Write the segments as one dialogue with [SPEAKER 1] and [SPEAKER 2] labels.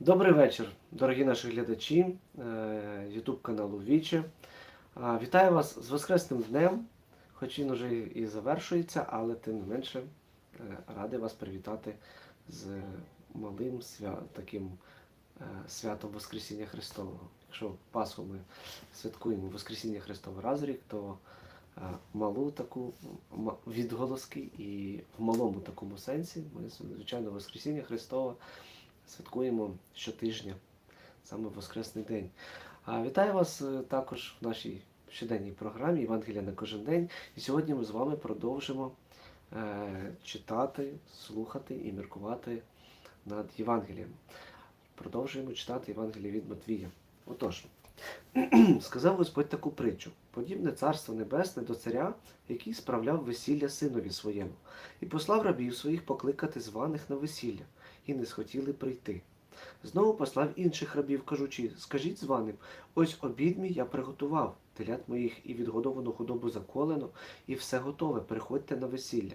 [SPEAKER 1] Добрий вечір, дорогі наші глядачі YouTube каналу Віче. Вітаю вас з Воскресним днем, хоч він уже і завершується, але тим не менше е, радий вас привітати з малим свя... таким е, святом Воскресіння Христового. Якщо Пасху ми святкуємо Воскресіння Христове раз рік, то е, малу таку відголоски і в малому такому сенсі ми, звичайно, Воскресіння Христове святкуємо щотижня, саме Воскресний день. А вітаю вас е, також в нашій щоденній програмі Євангелія на кожен день. І сьогодні ми з вами продовжимо е, читати, слухати і міркувати над Євангелієм. Продовжуємо читати Євангеліє від Матвія. Отож, сказав Господь таку притчу: подібне царство небесне до царя, який справляв весілля синові своєму, і послав рабів своїх покликати званих на весілля і не схотіли прийти. Знову послав інших рабів, кажучи, скажіть званим, ось обід мій я приготував, телят моїх і відгодовану худобу заколено, і все готове, приходьте на весілля.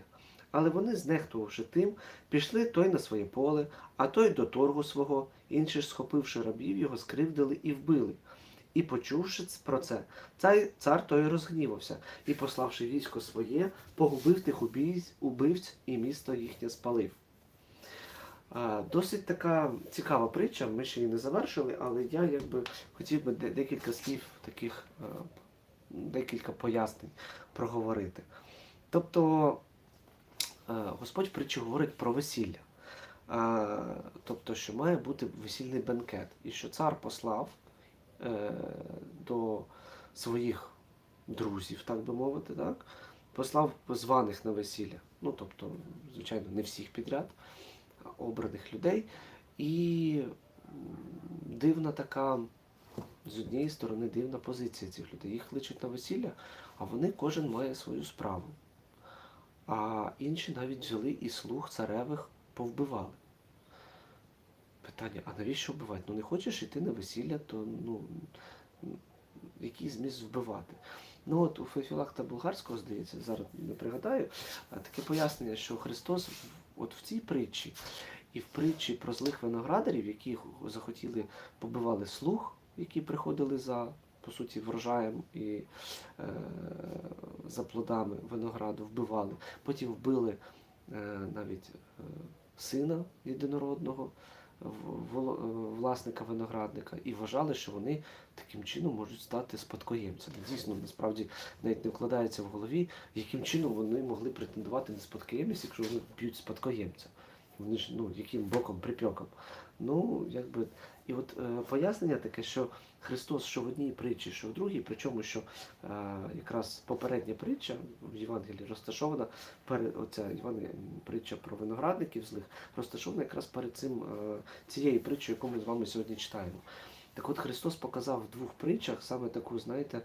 [SPEAKER 1] Але вони, знехтувавши тим, пішли той на своє поле, а той до торгу свого, інші ж, схопивши рабів, його скривдили і вбили. І почувши про це, цар, цар той розгнівався і, пославши військо своє, погубив тих убійць, убивць і місто їхнє спалив. Досить така цікава притча, ми ще її не завершили, але я якби хотів би декілька слів таких, е, декілька пояснень проговорити. Тобто е, Господь в притчі говорить про весілля. Тобто, що має бути весільний бенкет, і що цар послав е, до своїх друзів, так би мовити, так? послав званих на весілля. Ну, тобто, звичайно, не всіх підряд обраних людей. І дивна така, з однієї сторони, дивна позиція цих людей. Їх кличуть на весілля, а вони кожен має свою справу. А інші навіть взяли і слуг царевих повбивали. Питання, а навіщо вбивати? Ну не хочеш йти на весілля, то ну, який зміст вбивати? Ну от у Феофілакта Булгарського, здається, зараз не пригадаю, таке пояснення, що Христос от в цій притчі і в притчі про злих виноградарів, які захотіли, побивали слух, які приходили за, по суті, врожаєм і е, за плодами винограду, вбивали. Потім вбили е, навіть е, сина єдинородного власника виноградника і вважали, що вони таким чином можуть стати спадкоємцями. Дійсно, насправді навіть не вкладається в голові, яким чином вони могли претендувати на спадкоємність, якщо вони б'ють спадкоємця. Ну, яким боком, припеком. Ну, якби. І от е, пояснення таке, що Христос, що в одній притчі, що в другій, причому, що е, якраз попередня притча в Євангелії розташована перед оця Євангелія, притча про виноградників злих, розташована якраз перед цим е, цією притчею, яку ми з вами сьогодні читаємо. Так от Христос показав в двох притчах саме таку, знаєте,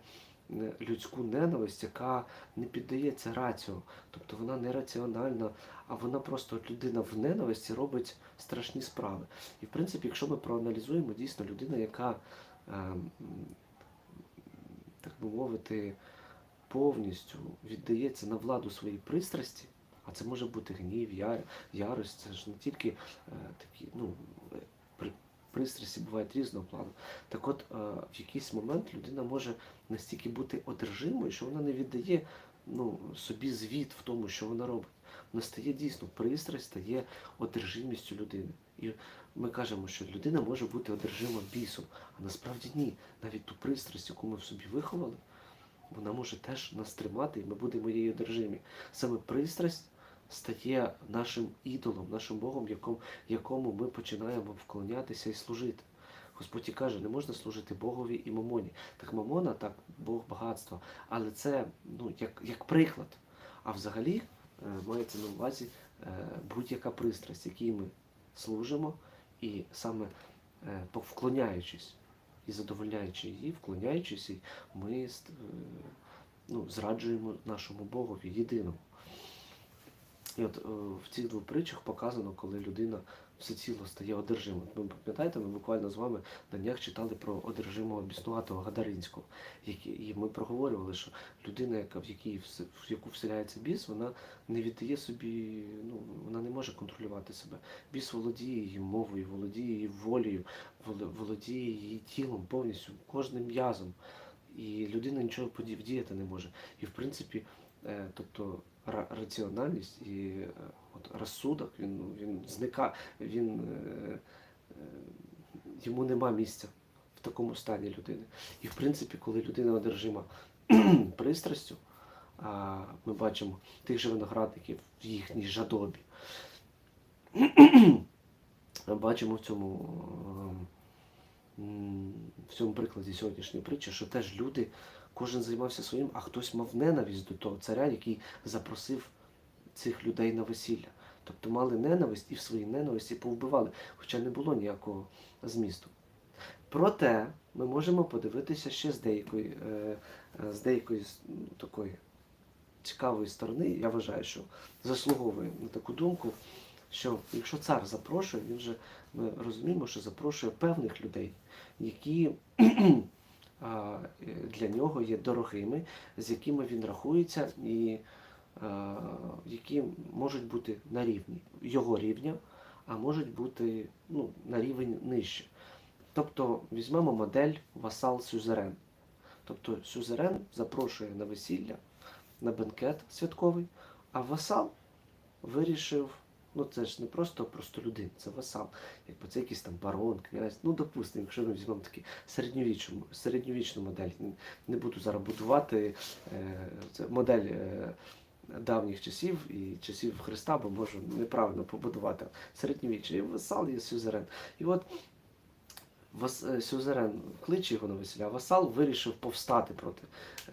[SPEAKER 1] людську ненависть, яка не піддається раціо, тобто вона не раціональна, а вона просто людина в ненависті робить страшні справи. І в принципі, якщо ми проаналізуємо, дійсно людина, яка, е, так би мовити, повністю віддається на владу своїй пристрасті, а це може бути гнів, яр, ярость, це ж не тільки е, такі, ну, пристрасті бувають різного плану. Так от, е, в якийсь момент людина може настільки бути одержимою, що вона не віддає ну, собі звіт в тому, що вона робить. Вона стає дійсно пристрасть, стає одержимістю людини. І ми кажемо, що людина може бути одержима бісом, а насправді ні. Навіть ту пристрасть, яку ми в собі виховали, вона може теж нас тримати, і ми будемо її одержимі. Саме пристрасть стає нашим ідолом, нашим Богом, якому, якому ми починаємо вклонятися і служити. Господь і каже, не можна служити Богові і мамоні. Так мамона, так Бог багатства. Але це ну, як, як приклад. А взагалі е, мається на увазі е, будь-яка пристрасть, якій ми служимо, і саме е, вклоняючись і задовольняючи її, вклоняючись, їй, ми ну, зраджуємо нашому Богові єдиному. І от е, в цих двох притчах показано, коли людина все ціло стає одержимим. Ви пам'ятаєте, ми буквально з вами на днях читали про одержимого біснуватого Гадаринського, і ми проговорювали, що людина, яка в якій в яку вселяється біс, вона не віддає собі, ну вона не може контролювати себе. Біс володіє її мовою, володіє її волею, володіє її тілом повністю, кожним м'язом. І людина нічого вдіяти не може. І в принципі, е, тобто раціональність і е, от розсудок, він, він зникає, він, е, е, йому нема місця в такому стані людини. І в принципі, коли людина одержима пристрастю, ми бачимо тих же виноградників в їхній жадобі, бачимо в цьому, е, в цьому прикладі сьогоднішньої притчі, що теж люди, кожен займався своїм, а хтось мав ненависть до того царя, який запросив цих людей на весілля. Тобто мали ненависть і в своїй ненависті повбивали, хоча не було ніякого змісту. Проте ми можемо подивитися ще з деякої, е, е, з деякої такої цікавої сторони. Я вважаю, що заслуговує на таку думку, що якщо цар запрошує, він же ми розуміємо, що запрошує певних людей, які для нього є дорогими, з якими він рахується і які можуть бути на рівні його рівня, а можуть бути ну, на рівень нижче. Тобто візьмемо модель васал сюзерен. Тобто сюзерен запрошує на весілля, на бенкет святковий, а васал вирішив, ну це ж не просто просто людина, це васал. Якби це якийсь там барон, князь. Ну, допустимо, якщо ми візьмемо такі середньовічну, середньовічну модель, не- буду зараз будувати е, модель. Е, Давніх часів і часів Христа, бо можу неправильно побудувати середньовіччя. І васал є сюзерен. І от Вас, е, сюзерен кличе його на весілля, васал вирішив повстати проти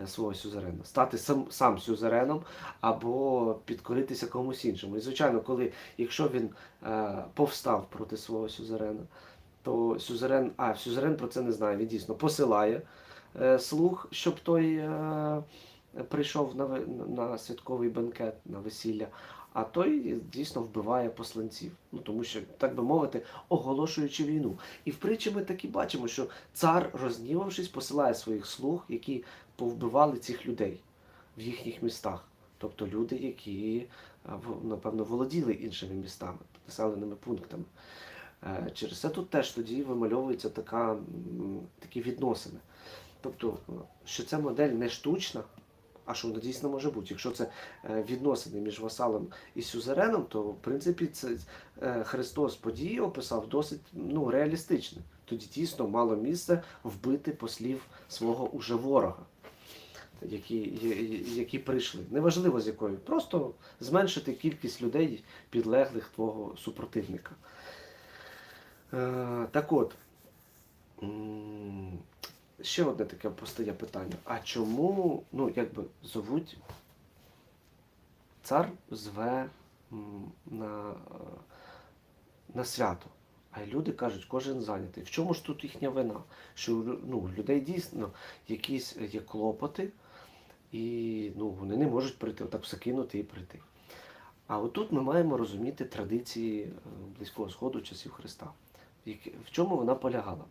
[SPEAKER 1] е, свого сюзерена, стати сам, сам сюзереном або підкоритися комусь іншому. І звичайно, коли якщо він е, повстав проти свого сюзерена, то сюзерен, а сюзерен про це не знає. Він дійсно посилає е, слух, щоб той е, прийшов на, на святковий бенкет, на весілля. А той дійсно вбиває посланців. Ну тому що, так би мовити, оголошуючи війну. І в притчі ми так і бачимо, що цар, рознівавшись, посилає своїх слуг, які повбивали цих людей в їхніх містах. Тобто люди, які, напевно, володіли іншими містами, населеними пунктами. Е, Через це тут теж тоді вимальовується така, такі відносини. Тобто, що ця модель не штучна, а що вона дійсно може бути. Якщо це е, відносини між васалом і сюзереном, то в принципі це е, Христос події описав досить ну, реалістично. Тоді дійсно мало місце вбити послів свого уже ворога, які, які прийшли. Неважливо з якої, просто зменшити кількість людей, підлеглих твого супротивника. Е, так от, ще одне таке постає питання. А чому, ну, якби зовуть цар зве на, е, на свято? А люди кажуть, кожен зайнятий. В чому ж тут їхня вина? Що ну, у людей дійсно якісь є клопоти, і ну, вони не можуть прийти, отак все кинути і прийти. А отут ми маємо розуміти традиції е, Близького Сходу часів Христа. В чому вона полягала?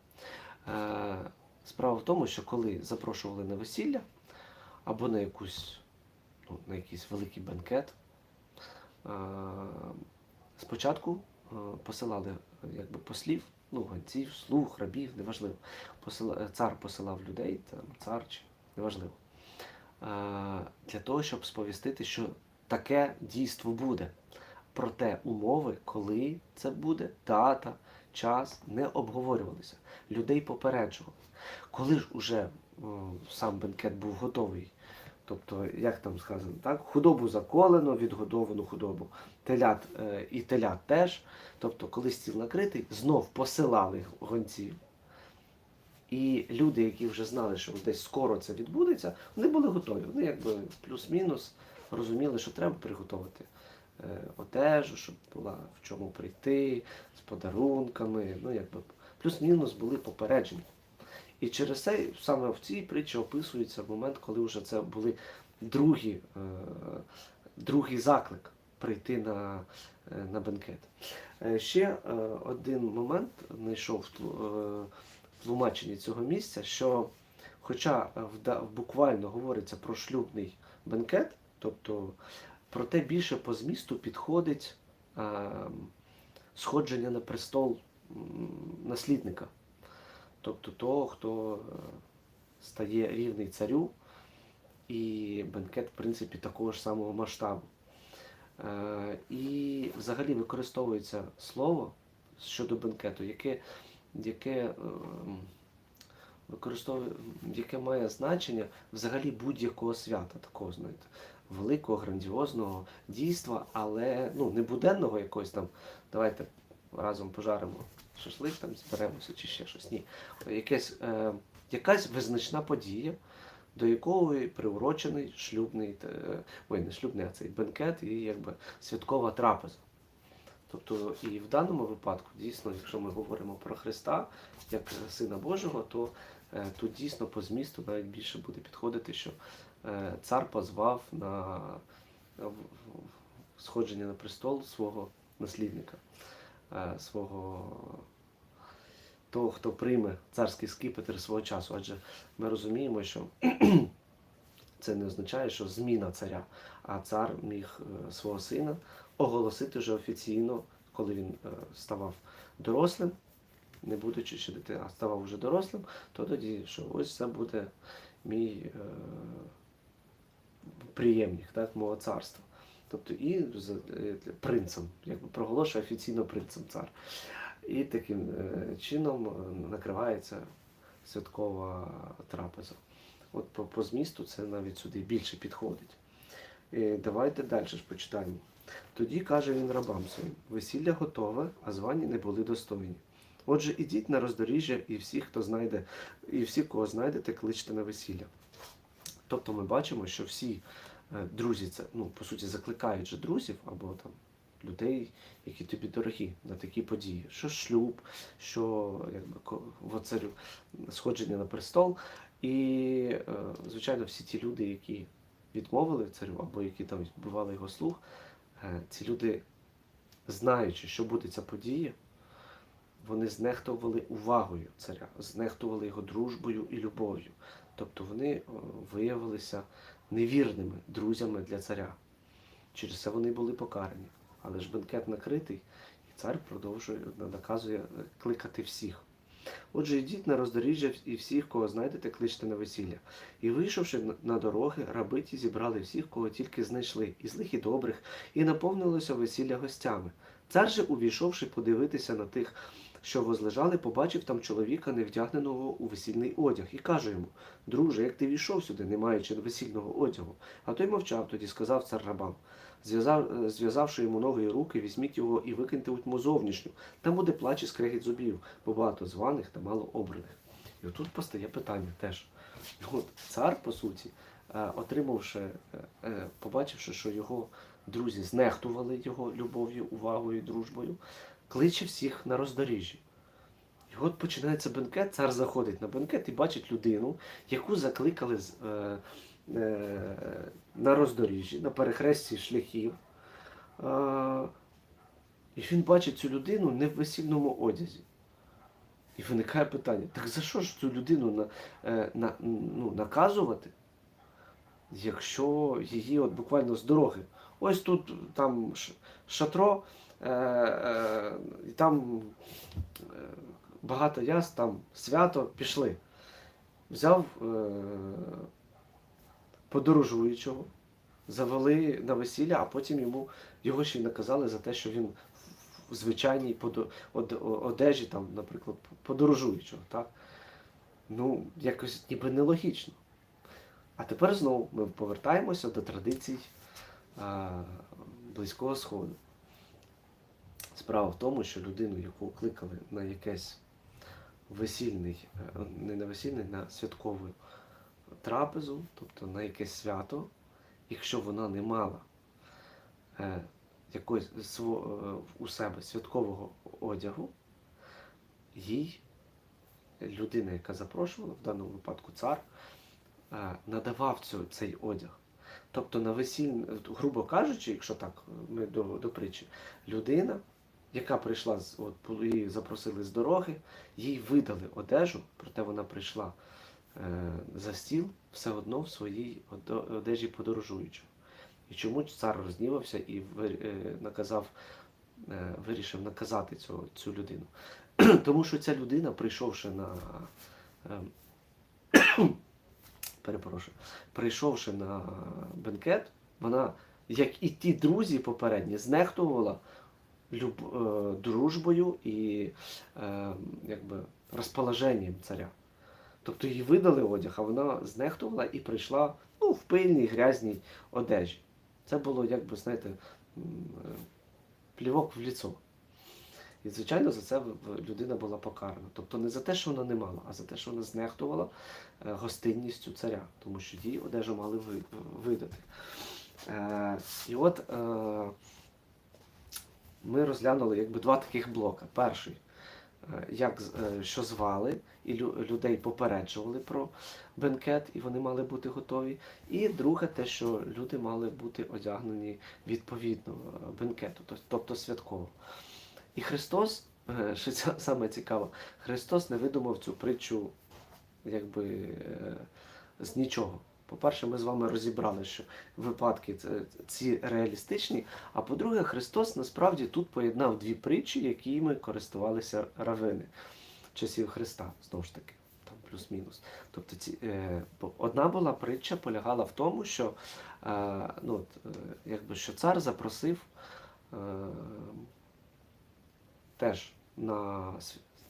[SPEAKER 1] Справа в тому, що коли запрошували на весілля або на якусь, ну, на якийсь великий бенкет, спочатку посилали якби, послів, ну, гонців, слуг, рабів, неважливо. Посила, цар посилав людей, там, цар чи неважливо. Для того, щоб сповістити, що таке дійство буде. Проте умови, коли це буде, дата, час не обговорювалися. Людей попереджували. Коли ж уже сам бенкет був готовий, тобто, як там сказано, так, худобу заколено, відгодовану худобу, телят е, і телят теж. Тобто, коли стіл накритий, знов посилали гонців. І люди, які вже знали, що десь скоро це відбудеться, вони були готові. Вони якби плюс-мінус розуміли, що треба приготувати одежу, щоб була в чому прийти, з подарунками. Ну, якби плюс-мінус були попереджені. І через це саме в цій притчі описується момент, коли вже це були другі, е, другий заклик. прийти на, е, на бенкет. Е, Ще е, один момент знайшов в е, тлумаченні цього місця, що хоча в, буквально говориться про шлюбний бенкет, тобто проте більше по змісту підходить е, сходження на престол наслідника, тобто того, хто е, стає рівний царю, і бенкет, в принципі, такого ж самого масштабу. Е, І взагалі використовується слово щодо бенкету, яке, яке, ем, використовує, яке має значення взагалі будь-якого свята, такого, знаєте, великого, грандіозного дійства, але ну, не буденного якогось там, давайте разом пожаримо шашлик, там зберемося чи ще щось. Ні. Якесь, е, якась визначна подія, до якої приурочений шлюбний, е, ой, не шлюбний, а цей бенкет і якби святкова трапеза. Тобто і в даному випадку, дійсно, якщо ми говоримо про Христа як Сина Божого, то е, тут дійсно по змісту навіть більше буде підходити, що цар позвав на сходження на престол свого наслідника, е, свого того, хто прийме царський скипетр свого часу. Адже ми розуміємо, що це не означає, що зміна царя, а цар міг е, свого сина оголосити вже офіційно, коли він е, ставав дорослим, не будучи ще дитиною, а ставав вже дорослим, то тоді, що ось це буде мій е, приємник, так, мого царства. Тобто і е, принцем, якби проголошує офіційно принцем цар. І таким е, чином е, накривається святкова трапеза. От по, по змісту це навіть сюди більше підходить. Е, давайте далі ж почитаємо. Тоді каже він рабам своїм: весілля готове, а звані не були достойні. Отже, ідіть на роздоріжжя, і всі, хто знайде, і всі, кого знайдете, кличте на весілля. Тобто ми бачимо, що всі е, друзі, це, ну, по суті, закликають же друзів або там людей, які тобі дорогі на такі події. Що шлюб, що якби ко- в царю сходження на престол. І, е, звичайно, всі ті люди, які відмовили царю, або які там вбивали його слух, е, ці люди, знаючи, що буде ця подія, вони знехтували увагою царя, знехтували його дружбою і любов'ю. Тобто вони е, виявилися невірними друзями для царя. Через це вони були покарані. Але ж бенкет накритий, і цар продовжує наказує е, кликати всіх. Отже, йдіть на роздоріжжя і всіх, кого знайдете, кличте на весілля. І вийшовши на- на дороги, рабиті зібрали всіх, кого тільки знайшли, і злих, і добрих, і наповнилося весілля гостями. Цар же, увійшовши подивитися на тих, що возлежали, побачив там чоловіка, невдягненого у весільний одяг, і каже йому: Друже, як ти війшов сюди, не маючи весільного одягу? А той мовчав, тоді сказав цар рабам. Зв'язав, зв'язавши йому ноги і руки, візьміть його і викиньте у тьму зовнішню. Там буде плач і скрегіт зубів, бо багато званих та мало обраних. І отут постає питання теж. От цар, по суті, е, отримавши, е, е, побачивши, що його друзі знехтували його любов'ю, увагою, дружбою, кличе всіх на роздоріжжі. І от починається бенкет, цар заходить на бенкет і бачить людину, яку закликали з- е, е, на роздоріжжі, на перехресті шляхів. Е, і він бачить цю людину не в весільному одязі. І виникає питання: так за що ж цю людину на, е, на, ну, наказувати, якщо її от буквально з дороги? Ось тут там шатро, і там е, багато яс, там свято, пішли. Взяв е, подорожуючого, завели на весілля, а потім йому його ще й наказали за те, що він в звичайній одежі, там, наприклад, подорожуючого. Так? Ну, якось ніби нелогічно. А тепер знову ми повертаємося до традицій Близького Сходу. Справа в тому, що людину, яку кликали на якесь весільний, е, не на весільний, на святкову трапезу, тобто на якесь свято, якщо вона не мала е, якогось е, у себе святкового одягу, їй людина, яка запрошувала, в даному випадку цар, е, надавав цю, цей одяг. Тобто на весіль, грубо кажучи, якщо так ми до, до притчі, людина, яка прийшла з от її запросили з дороги, їй видали одежу, проте вона прийшла е, за стіл все одно в своїй одежі подорожуючого. І чому цар рознівався і е, наказав, е, вирішив наказати цю, цю людину? Тому що ця людина, прийшовши на е, перепрошую, прийшовши на бенкет, вона, як і ті друзі попередні, знехтувала люб, е, дружбою і е, якби, розположенням царя. Тобто їй видали одяг, а вона знехтувала і прийшла ну, в пильній, грязній одежі. Це було, якби, знаєте, е, плівок в ліцо. І, звичайно, за це людина була покарана. Тобто не за те, що вона не мала, а за те, що вона знехтувала гостинністю царя, тому що їй одежу мали видати. І от ми розглянули якби два таких блока. Перший, е, як, е, що звали, і людей попереджували про бенкет, і вони мали бути готові. І друге, те, що люди мали бути одягнені відповідно е, бенкету, тобто святково. І Христос, що це саме цікаво, Христос не видумав цю притчу якби з нічого. По-перше, ми з вами розібрали, що випадки ці реалістичні. А по-друге, Христос насправді тут поєднав дві притчі, якими користувалися равини часів Христа, знову ж таки, там плюс-мінус. Тобто ці, е, одна була притча, полягала в тому, що, е, ну, е, якби, що цар запросив е, теж на,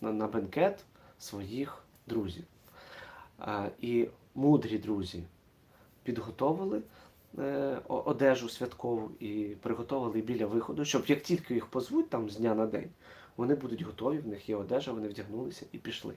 [SPEAKER 1] на, на бенкет своїх друзів. Е, І мудрі друзі підготовили е, одежу святкову і приготували біля виходу, щоб як тільки їх позвуть там з дня на день, вони будуть готові, в них є одежа, вони вдягнулися і пішли.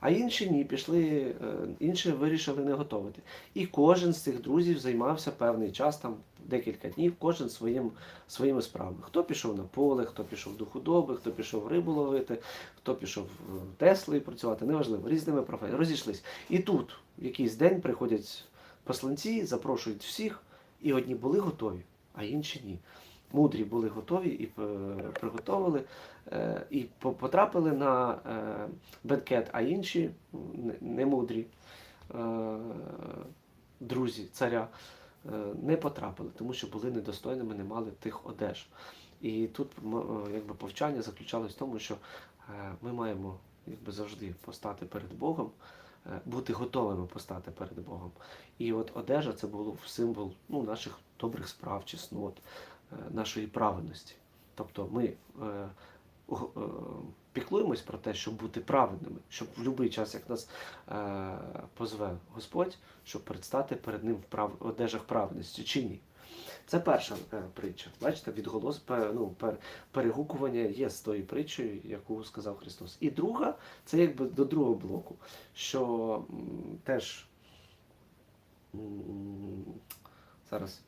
[SPEAKER 1] А інші ні, пішли, е, інші вирішили не готувати. І кожен з цих друзів займався певний час, там декілька днів, кожен своїм, своїми справами. Хто пішов на поле, хто пішов до худоби, хто пішов рибу ловити, хто пішов е, Теслою працювати, неважливо, різними професіями. Розійшлись. І тут в якийсь день приходять посланці, запрошують всіх, і одні були готові, а інші ні. Мудрі були готові і е, приготовили, е, і потрапили на е, бенкет, а інші не- немудрі друзі царя не потрапили, тому що були недостойними, не мали тих одеж. І тут якби повчання заключалось в тому, що ми маємо якби завжди постати перед Богом, бути готовими постати перед Богом. І от одежа це був символ ну, наших добрих справ, чеснот, е, нашої праведності. Тобто ми е, е, піклуємось про те, щоб бути праведними, щоб в будь-який час, як нас е, позве Господь, щоб предстати перед ним в прав... одежах праведності чи ні. Це перша е, притча. Бачите, відголос, ну, пер, перегукування є з тою притчею, яку сказав Христос. І друга, це якби до другого блоку, що м, теж м, зараз.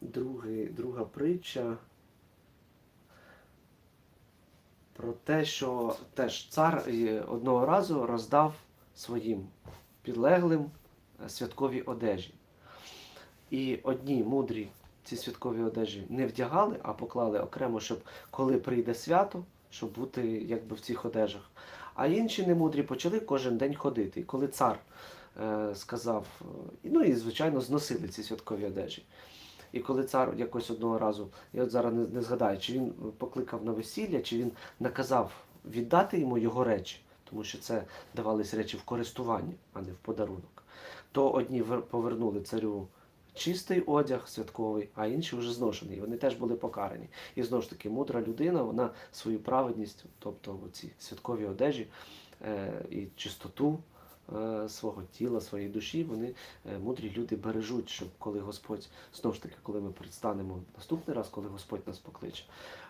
[SPEAKER 1] Другий, друга притча про те, що теж цар е, одного разу роздав своїм підлеглим святкові одежі. І одні мудрі ці святкові одежі не вдягали, а поклали окремо, щоб коли прийде свято, щоб бути якби в цих одежах. А інші немудрі почали кожен день ходити. І коли цар е, сказав, е, ну і звичайно зносили ці святкові одежі. І коли цар якось одного разу, я от зараз не, не згадаю, чи він покликав на весілля, чи він наказав віддати йому його речі, тому що це давались речі в користування, а не в подарунок. То одні вер- повернули царю чистий одяг святковий, а інші вже зношений. Вони теж були покарані. І знову ж таки, мудра людина, вона свою праведність, тобто ці святкові одежі е, і чистоту е, свого тіла, своєї душі, вони е, мудрі люди бережуть, щоб коли Господь, знову ж таки, коли ми предстанемо наступний раз, коли Господь нас покличе,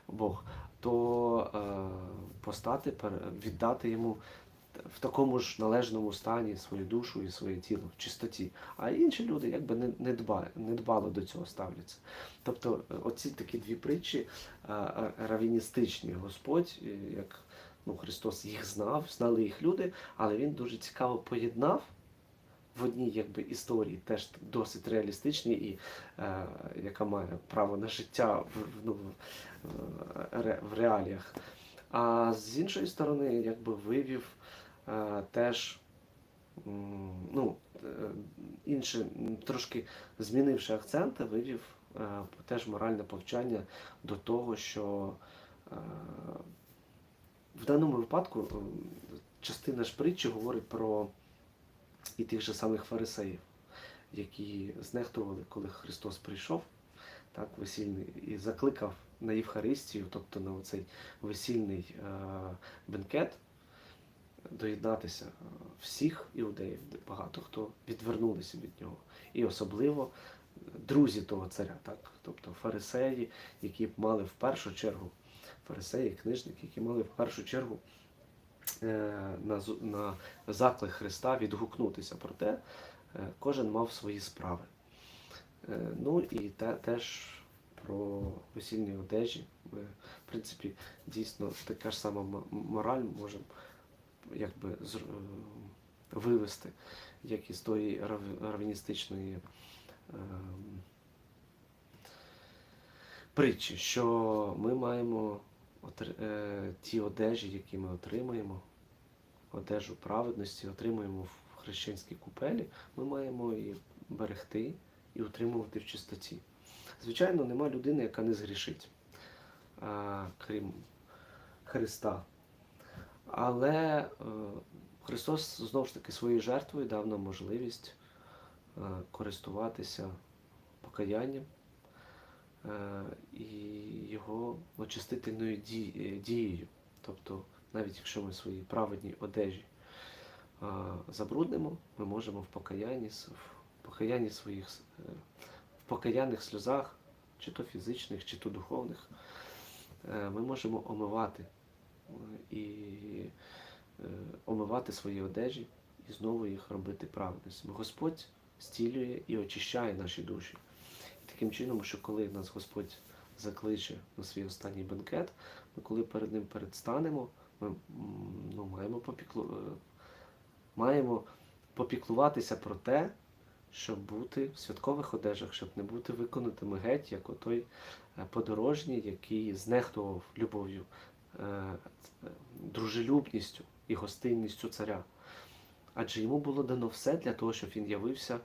[SPEAKER 1] Бог, то е, постати, віддати йому в такому ж належному стані свою душу і своє тіло в чистоті. А інші люди якби не, не, дбали, не дбало до цього ставляться. Тобто е, оці такі дві притчі е, е, равіністичні Господь, як ну, Христос їх знав, знали їх люди, але він дуже цікаво поєднав в одній якби, історії теж досить реалістичній і е, яка має право на життя в, ну, в, ре- в реаліях. А з іншої сторони, якби вивів теж ну, е, інше, трошки змінивши акценти, вивів е, теж моральне повчання до того, що е, в даному випадку е, частина ж притчі говорить про і тих же самих фарисеїв, які знехтували, коли Христос прийшов, так, весільний, і закликав на Євхаристію, тобто на цей весільний е, бенкет, доєднатися е, всіх іудеїв, багато хто відвернулися від нього. І особливо друзі того царя, так? тобто фарисеї, які мали в першу чергу, фарисеї, книжники, які мали в першу чергу е, на, на заклик Христа відгукнутися. Проте е, кожен мав свої справи. Е, Ну і те, теж про весільні одежі. Ми, в принципі, дійсно така ж сама мораль можемо якби вивести, як із тої рав- раввіністичної ем, притчі, що ми маємо е, ті одежі, які ми отримаємо, одежу праведності отримуємо в хрещенській купелі, ми маємо її берегти і утримувати в чистоті. Звичайно, нема людини, яка не згрішить, крім Христа. Але е, Христос знову ж таки своєю жертвою дав нам можливість е, користуватися покаянням е, і його очистительною дією. Тобто, навіть якщо ми свої праведні одежі забруднимо, ми можемо в покаянні, в покаянні своїх в покаянних сльозах, чи то фізичних, чи то духовних, ми можемо омивати і е, омивати свої одежі і знову їх робити праведними. Господь стілює і очищає наші душі. І таким чином, що коли нас Господь закличе на свій останній бенкет, ми коли перед ним передстанемо, ми ну, маємо, попіклу... е, маємо попіклуватися про те, щоб бути в святкових одежах, щоб не бути виконатими геть, як отой е, подорожній, який знехтував любов'ю, дружелюбністю і гостинністю царя. Адже йому було дано все для того, щоб він явився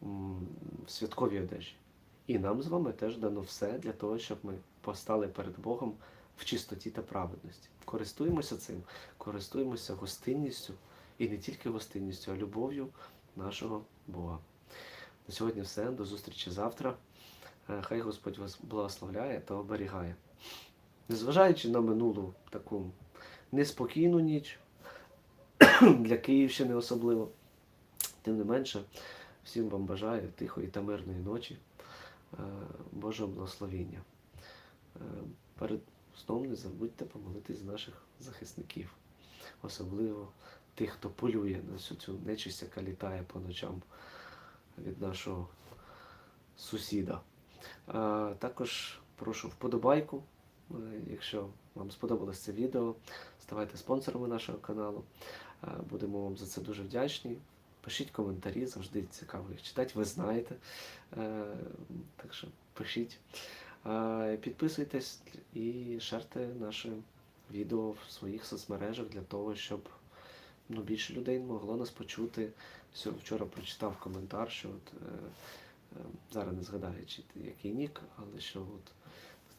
[SPEAKER 1] в святковій одежі. І нам з вами теж дано все для того, щоб ми постали перед Богом в чистоті та праведності. Користуємося цим, користуємося гостинністю і не тільки гостинністю, а любов'ю нашого Бога. На сьогодні все. До зустрічі завтра. Е, Хай Господь вас благословляє та оберігає. Незважаючи на минулу таку неспокійну ніч, для Київщини особливо, тим не менше, всім вам бажаю тихої та мирної ночі, е, Божого благословіння. Е, Перед сном не забудьте помолитись за наших захисників, особливо тих, хто полює на всю цю нечисть, яка літає по ночам від нашого сусіда. Також прошу вподобайку, е, якщо вам сподобалось це відео, ставайте спонсорами нашого каналу. Е, Будемо вам за це дуже вдячні. Пишіть коментарі, завжди цікаво їх читати, ви знаєте. Е, Так що пишіть. Е, Підписуйтесь і шерте наше відео в своїх соцмережах для того, щоб ну, більше людей могло нас почути. Вчора прочитав коментар, що от, е, е, зараз не згадаю, чи який нік, але що от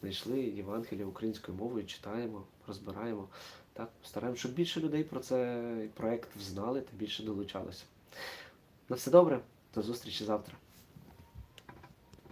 [SPEAKER 1] знайшли Євангелія українською мовою, читаємо, розбираємо. Так, стараємося, щоб більше людей про цей проект взнали та більше долучалося. На все добре, до зустрічі завтра.